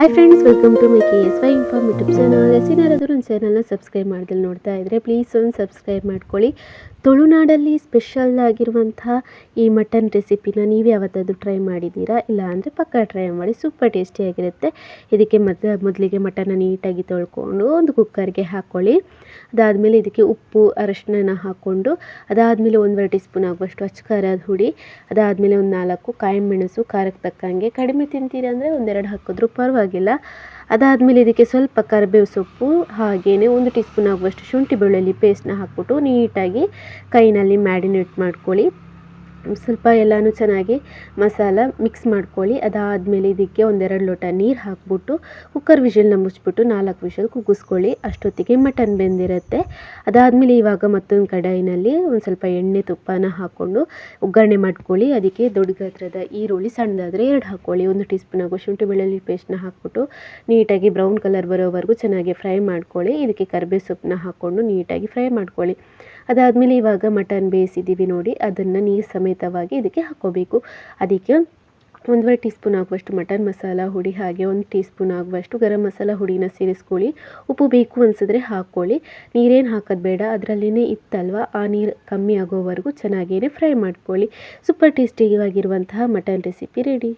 Hi friends welcome to my K S Y inform YouTube channel ಎಸಿನಾರಾದರೂ ಒಂದು ಚಾನಲ್ನ subscribe ಮಾಡ್ದಲ್ಲಿ ನೋಡ್ತಾ ಇದ್ದರೆ ಪ್ಲೀಸ್ ಒಂದು ಸಬ್ಸ್ಕ್ರೈಬ್ ಮಾಡ್ಕೊಳ್ಳಿ. ತುಳುನಾಡಲ್ಲಿ ಸ್ಪೆಷಲ್ ಆಗಿರುವಂತಹ ಈ ಮಟನ್ ರೆಸಿಪಿನ ನೀವು ಯಾವತ್ತಾದರೂ ಟ್ರೈ ಮಾಡಿದ್ದೀರಾ? ಇಲ್ಲ ಅಂದರೆ ಪಕ್ಕ ಟ್ರೈ ಮಾಡಿ ಸೂಪರ್ ಟೇಸ್ಟಿಯಾಗಿರುತ್ತೆ ಇದಕ್ಕೆ ಮೊದ, ಮೊದಲಿಗೆ ಮಟನ್ನ ನೀಟಾಗಿ ತೊಳ್ಕೊಂಡು ಒಂದು ಕುಕ್ಕರ್ಗೆ ಹಾಕ್ಕೊಳ್ಳಿ ಅದಾದಮೇಲೆ ಇದಕ್ಕೆ ಉಪ್ಪು, ಅರಶಿನ ಹಾಕ್ಕೊಂಡು ಅದಾದಮೇಲೆ ಒಂದೂವರೆ ಟೀ ಸ್ಪೂನ್ ಆಗುವಷ್ಟು ಅಚ್ಚ ಖಾರದ ಹುಡಿ, ಅದಾದಮೇಲೆ ಒಂದು ನಾಲ್ಕು ಕಾಯಿ ಮೆಣಸು ಖಾರಕ್ಕೆ ತಕ್ಕಂಗೆ ಕಡಿಮೆ ತಿಂತೀರ ಅಂದರೆ ಒಂದೆರಡು ಹಾಕಿದ್ರೂ ಪರವಾಗಿಲ್ಲ. ಅದಾದಮೇಲೆ ಇದಕ್ಕೆ ಸ್ವಲ್ಪ ಕರಿಬೇವು ಸೊಪ್ಪು ಹಾಗೆಯೇ ಒಂದು ಟೀ ಸ್ಪೂನ್ ಆಗುವಷ್ಟು ಶುಂಠಿ ಬೆಳ್ಳುಳ್ಳಿ ಪೇಸ್ಟನ್ನ ಹಾಕ್ಬಿಟ್ಟು ನೀಟಾಗಿ ಕೈನಲ್ಲಿ ಮ್ಯಾರಿನೇಟ್ ಮಾಡ್ಕೊಳ್ಳಿ. ಸ್ವಲ್ಪ ಎಲ್ಲನೂ ಚೆನ್ನಾಗಿ ಮಸಾಲ ಮಿಕ್ಸ್ ಮಾಡ್ಕೊಳ್ಳಿ. ಅದಾದಮೇಲೆ ಇದಕ್ಕೆ ಒಂದೆರಡು ಲೋಟ ನೀರು ಹಾಕ್ಬಿಟ್ಟು ಕುಕ್ಕರ್ ವಿಷಲ್ನ ಮುಚ್ಚಿಬಿಟ್ಟು ನಾಲ್ಕು ವಿಷಲ್ ಕುಗ್ಗಿಸ್ಕೊಳ್ಳಿ. ಅಷ್ಟೊತ್ತಿಗೆ ಮಟನ್ ಬೆಂದಿರುತ್ತೆ. ಅದಾದಮೇಲೆ ಇವಾಗ ಮತ್ತೊಂದು ಕಡಾಯಿನಲ್ಲಿ ಒಂದು ಸ್ವಲ್ಪ ಎಣ್ಣೆ ತುಪ್ಪನ ಹಾಕ್ಕೊಂಡು ಒಗ್ಗರಣೆ ಮಾಡ್ಕೊಳ್ಳಿ. ಅದಕ್ಕೆ ದೊಡ್ಡ ಗಾತ್ರದ ಈರುಳ್ಳಿ ಸಣ್ಣದಾದರೆ ಎರಡು ಹಾಕ್ಕೊಳ್ಳಿ. ಒಂದು ಟೀ ಸ್ಪೂನ್ ಶುಂಠಿ ಬೆಳ್ಳುಳ್ಳಿ ಪೇಸ್ಟ್ನ ಹಾಕ್ಬಿಟ್ಟು ನೀಟಾಗಿ ಬ್ರೌನ್ ಕಲರ್ ಬರೋವರೆಗೂ ಚೆನ್ನಾಗಿ ಫ್ರೈ ಮಾಡ್ಕೊಳ್ಳಿ. ಇದಕ್ಕೆ ಕರಿಬೇವು ಸೊಪ್ಪನ್ನ ಹಾಕ್ಕೊಂಡು ನೀಟಾಗಿ ಫ್ರೈ ಮಾಡ್ಕೊಳ್ಳಿ. ಅದಾದಮೇಲೆ ಇವಾಗ ಮಟನ್ ಬೇಯಿಸಿದ್ದೀವಿ ನೋಡಿ. ಅದನ್ನು ನೀರು ಸಮೇತವಾಗಿ ಇದಕ್ಕೆ ಹಾಕ್ಕೋಬೇಕು ಅದಕ್ಕೆ ಒಂದುವರೆ ಟೀ ಸ್ಪೂನ್ ಆಗುವಷ್ಟು ಮಟನ್ ಮಸಾಲ ಹುಡಿ ಹಾಗೆ ಒಂದು ಟೀ ಸ್ಪೂನ್ ಆಗುವಷ್ಟು ಗರಂ ಮಸಾಲ ಹುಡಿನ ಸೇರಿಸ್ಕೊಳ್ಳಿ. ಉಪ್ಪು ಬೇಕು ಅನಿಸಿದ್ರೆ ಹಾಕ್ಕೊಳ್ಳಿ. ನೀರೇನು ಹಾಕೋದು ಬೇಡ, ಅದರಲ್ಲಿನೇ ಇತ್ತಲ್ವ, ಆ ನೀರು ಕಮ್ಮಿ ಆಗೋವರೆಗೂ ಚೆನ್ನಾಗೇ ಫ್ರೈ ಮಾಡ್ಕೊಳ್ಳಿ. ಸೂಪರ್ ಟೇಸ್ಟಿಯಾಗಿರುವಂತಹ ಮಟನ್ ರೆಸಿಪಿ ರೆಡಿ.